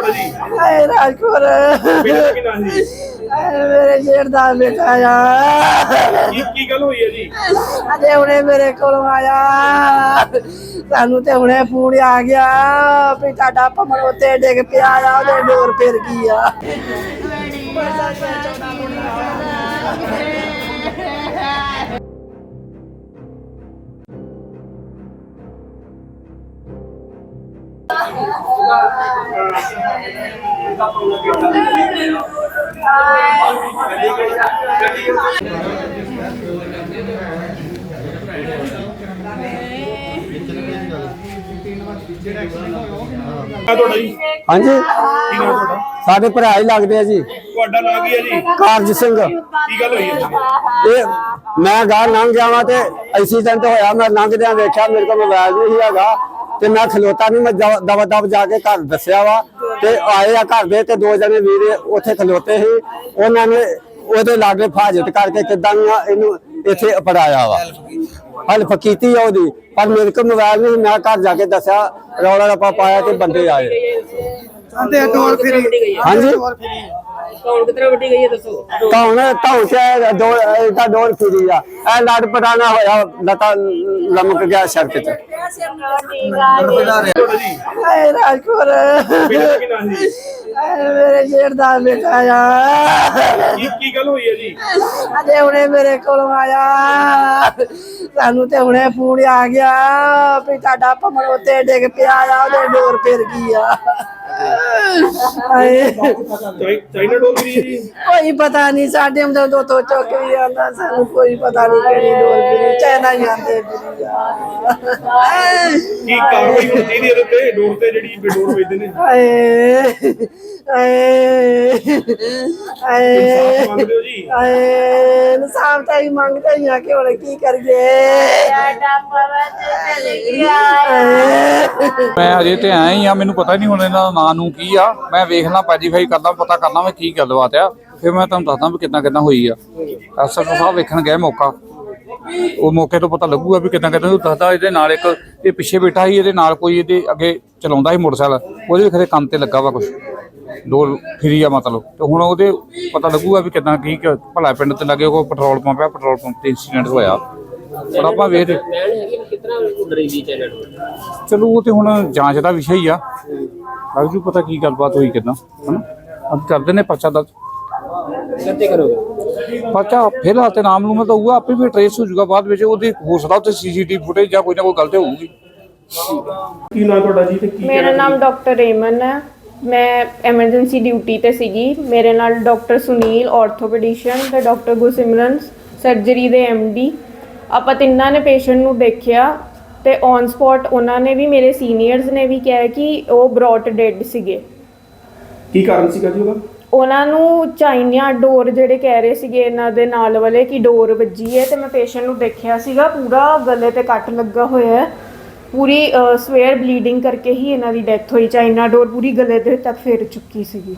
ਤੁਹਾਡਾ ਜੀ ਆਏ ਰਾਜਕੁਰ ਬੇਟੇ ਕੀ ਨਾਮ ਸੀ ਆਏ ਮੇਰੇ ਜੇਠ ਦਾ ਬੇਟਾ ਆ ਕੀ ਕੀ ਗੱਲ ਹੋਈ ਹੈ ਜੀ ਅਜੇ ਹੁਣੇ ਮੇਰੇ ਕੋਲ ਆਇਆ ਸਾਨੂੰ ਤੇ ਹੁਣੇ ਫੋਨ ਆ ਗਿਆ ਵੀ ਤੁਹਾਡਾ ਭਮਰ ਉੱਤੇ ਡਿੱਗ ਪਿਆ ਆ ਉਹਦੇ ਡੋਰ ਫਿਰ ਗਈ ਆ ਆ ਤੁਹਾਡਾ ਜੀ ਹਾਂਜੀ। ਕੀ ਨਾਮ ਤੁਹਾਡਾ? ਸਾਡੇ ਭਰਾ ਹੀ ਲੱਗਦੇ ਆ ਜੀ। ਤੁਹਾਡਾ ਨਾਮ ਕੀ ਹੈ ਜੀ? ਕਾਰਜ ਸਿੰਘ। ਕੀ ਗੱਲ ਹੋਈ ਹੈ ਇਹ ਮੈਂ ਗਾਂ ਲੰਘ ਗਿਆ ਵਾਂ ਤੇ ਐਕਸੀਡੈਂਟ ਹੋਇਆ ਮੈਂ ਲੰਘਦਿਆਂ ਵੇਖਿਆ ਮੇਰੇ ਕੋਲ ਮੋਬਾਈਲ ਨਹੀਂ ਸੀ ਹੈਗਾ। ਤੇ ਮੈਂ ਖਲੋਤਾ ਨਹੀਂ ਮੈਂ ਦਵਾ ਦਵ ਜਾ ਕੇ ਘਰ ਦੱਸਿਆ ਵਾ ਤੇ ਆਏ ਆ ਘਰ ਦੇ ਤੇ ਦੋ ਜਣੇ ਵੀਰੇ ਉੱਥੇ ਖਲੋਤੇ ਸੀ। ਉਹਨਾਂ ਨੇ ਉਹਦੇ ਲਾਗੇ ਫਾਜਤ ਕਰਕੇ ਕਿਦਾਂ ਇਹਨੂੰ ਇੱਥੇ ਅਪੜਾਇਆ ਵਾ। ਹਲਫ ਕੀਤੀ ਆ ਉਹਦੀ ਪਰ ਮੇਰੇ ਕੋਲ ਮੋਬਾਈਲ ਨਹੀਂ ਮੈਂ ਘਰ ਜਾ ਕੇ ਦੱਸਿਆ ਰੌਲਾ ਰੱਪਾ ਪਾਇਆ ਤੇ ਬੰਦੇ ਆਏ। ਤੇ ਡੋਰ ਫਿਰੀ। ਹਾਂਜੀ? ਕੌਣ ਕਿਤਨਾ ਵੱਡੀ ਗਈ ਹੈ ਦੱਸੋ? ਕੌਣ ਧੌਣ ਚ ਦੋ ਇਹਦਾ ਡੋਰ ਫਿਰੀ ਆ। ਇਹ ਲੜ ਪਟਾਣਾ ਹੋਇਆ ਲਤਾ ਲਮਕ ਗਿਆ ਸੜਕ ਤੇ ਤੁਹਾਡਾ ਜੀ ਆਏ ਰਾਜਕੁਰ ਬੇਟੇ ਦਾ ਕੀ ਨਾਮ ਸੀ? ਆਏ ਮੇਰੇ ਦਾ ਬੇਟਾ ਆ। ਕੀ ਕੀ ਗੱਲ ਹੋਈ ਹੈ ਜੀ? ਅਜੇ ਹੁਣੇ ਮੇਰੇ ਕੋਲ ਆਇਆ। ਸਾਨੂੰ ਤੇ ਹੁਣੇ ਫੋਨ ਆ ਗਿਆ ਵੀ ਤੁਹਾਡਾ ਭਮਰ ਉੱਤੇ ਡਿੱਗ ਪਿਆ ਆ ਉਹਦੇ ਡੋਰ ਫਿਰ ਗਈ ਆ? ਹਾਏ। ਚਾਈ- ਚਾਈਨਾ ਡੋਰ ਵੀ ਹੈ ਜੀ? ਕੋਈ ਪਤਾ ਨਹੀਂ ਸਾਡੇ ਅੰਦਰ ਦੋ ਤੋਂ ਚੁੱਕ ਵੀ ਆਂਦਾ ਸਾਨੂੰ ਕੋਈ ਪਤਾ ਨਹੀਂ ਕਿਹੜੀ ਡੋਰ ਫਿਰੀ ਚਾਈਨਾ ਹੀ ਆਂਦੇ ਫਿਰੀ ਆ। ਕੀ ਕਾਰਵਾਈ ਹੋਣੀ ਚਾਹੀਦੀ ਇਹਦੇ ਉੱਤੇ? ਡੋਰ ਤੇ ਜਿਹੜੀ ਬੇਡੋਰ ਵੇਚਦੇ ਨੇ। ਹਾਏ ਹਾਏ ਹਾਏ। ਮੰਗਦੇ ਹੋ ਜੀ? ਹਾਏ ਇਨਸਾਫ ਤਾਂ ਹੀ ਮੰਗਦੇ ਹੀ ਆ ਕਿ ਹੁਣ ਕੀ ਕਰੀਏ। ਹਾਏ। ਮੈਂ ਅਜੇ ਤੇ ਆਇਆ ਹੀ ਆ ਮੈਨੂੰ ਪਤਾ ਨਹੀਂ ਹੁਣ ਇਹਨਾਂ ਦਾ ਨਾਂ ਨੂੰ ਕੀ ਆ ਮੈਂ ਵੇਖਣਾ ਵੈਰੀਫਾਈ ਕਰਦਾ ਪਤਾ ਕਰਨਾ ਮੈਂ ਕੀ ਗੱਲਬਾਤ ਆ। ਫਿਰ ਮੈਂ ਤੁਹਾਨੂੰ ਦੱਸਦਾ ਵੀ ਕਿੱਦਾਂ ਕਿੱਦਾਂ ਹੋਈ ਆ। ਐਸਐਸਓ ਸਾਹਿਬ ਵੇਖਣ ਗਏ ਮੌਕਾ। ਉਹ ਮੌਕੇ ਤੋਂ ਪਤਾ ਲੱਗੂਗਾ ਵੀ ਕਿੱਦਾਂ ਉਹ ਦੱਸਦਾ ਇਹਦੇ ਨਾਲ ਇੱਕ ਇਹ ਪਿੱਛੇ ਬੈਠਾ ਸੀ ਇਹਦੇ ਨਾਲ ਕੋਈ ਇਹਦੇ ਅੱਗੇ ਚਲਾਉਂਦਾ ਸੀ ਮੋਟਰਸਾਈਕਲ। ਉਹਦੇ ਵੀ ਖਰੇ ਕੰਮ ਤੇ ਲੱਗਾ ਵਾ ਕੁਝ ਡੋਰ ਫਰੀ ਆ ਮਤਲਬ। ਤੇ ਹੁਣ ਉਹਦੇ ਪਤਾ ਲੱਗੂਗਾ ਵੀ ਕਿੱਦਾਂ ਕੀ ਭਲਾ ਪਿੰਡ ਤੇ ਲੱਗੇ ਕੋਈ ਪੈਟਰੋਲ ਪੰਪ ਆ ਪੈਟਰੋਲ ਪੰਪ ਤੇ ਇਨਸੀਡੈਂਟ ਹੋਇਆ। ਪਰ ਆਪਾਂ ਵੇਖਦੇ ਚਲੋ ਉਹ ਤੇ ਹੁਣ ਜਾਂਚ ਦਾ ਵਿਸ਼ਾ ਹੀ ਆ। ਲੱਗ ਜੂ ਪਤਾ ਕੀ ਗੱਲਬਾਤ ਹੋਈ ਕਿਦਾਂ? ਹਨਾ? ਅੱਜ ਕਰਦੇ ਨੇ ਪਰਚਾ ਦਰਜ। ਕਿੱਥੇ ਕਰੋਗੇ? ਪਰਚਾ ਫਿਲਹਾਲ ਤੇ ਨਾਮ ਨੂੰ ਮੈਂ ਤਾਂ ਹੋਊਗਾ ਆਪੇ ਵੀ ਟ੍ਰੇਸ ਹੋ ਜਾਊਗਾ ਬਾਅਦ ਵਿੱਚ ਉਹਦੀ ਹੋ ਸਕਦਾ ਉੱਤੇ ਸੀਸੀਟੀਵੀ ਫੁਟੇਜ ਜਾਂ ਕੋਈ ਨਾ ਕੋਈ ਗਲਤੀ ਹੋਊਗੀ। ਕੀ ਨਾਮ ਤੁਹਾਡਾ ਜੀ ਤੇ ਕੀ ਮੇਰਾ ਨਾਮ ਡਾਕਟਰ ਰੇਮਨ ਹੈ। ਮੈਂ ਐਮਰਜੈਂਸੀ ਡਿਊਟੀ ਤੇ ਸੀਗੀ। ਮੇਰੇ ਨਾਲ ਡਾਕਟਰ ਸੁਨੀਲ ਆਰਥੋਪੈਡਿਸ਼ਨ ਤੇ ਡਾਕਟਰ ਗੁਰਸਿਮਰਨ ਸਰਜਰੀ ਦੇ ਡੀ ਆਪਾਂ ਤਿੰਨਾਂ ਨੇ ਪੇਸ਼ੈਂਟ ਨੂੰ ਦੇਖਿਆ। ਤੇ ਔਨ ਸਪੌਟ ਉਹਨਾਂ ਨੇ ਵੀ ਮੇਰੇ ਸੀਨੀਅਰਸ ਨੇ ਵੀ ਕਿਹਾ ਕਿ ਉਹ ਬ੍ਰੌਟ ਡੈਡ ਸੀਗੇ। ਕੀ ਕਾਰਨ ਸੀਗਾ ਜੀ ਉਹਦਾ? ਉਹਨਾਂ ਨੂੰ ਚਾਈਨਾ ਡੋਰ ਜਿਹੜੇ ਕਹਿ ਰਹੇ ਸੀਗੇ ਇਹਨਾਂ ਦੇ ਨਾਲ ਵਾਲੇ ਕਿ ਡੋਰ ਵੱਜੀ ਹੈ ਤੇ ਮੈਂ ਪੇਸ਼ੈਂਟ ਨੂੰ ਦੇਖਿਆ ਸੀਗਾ ਪੂਰਾ ਗਲੇ ਤੇ ਕੱਟ ਲੱਗਾ ਹੋਇਆ ਹੈ। ਪੂਰੀ ਸਵੇਅਰ ਬਲੀਡਿੰਗ ਕਰਕੇ ਹੀ ਇਹਨਾਂ ਦੀ ਡੈਥ ਹੋਈ ਚਾਈਨਾ ਡੋਰ ਪੂਰੀ ਗਲੇ ਦੇ ਤੱਕ ਫੇਰ ਚੁੱਕੀ ਸੀਗੀ।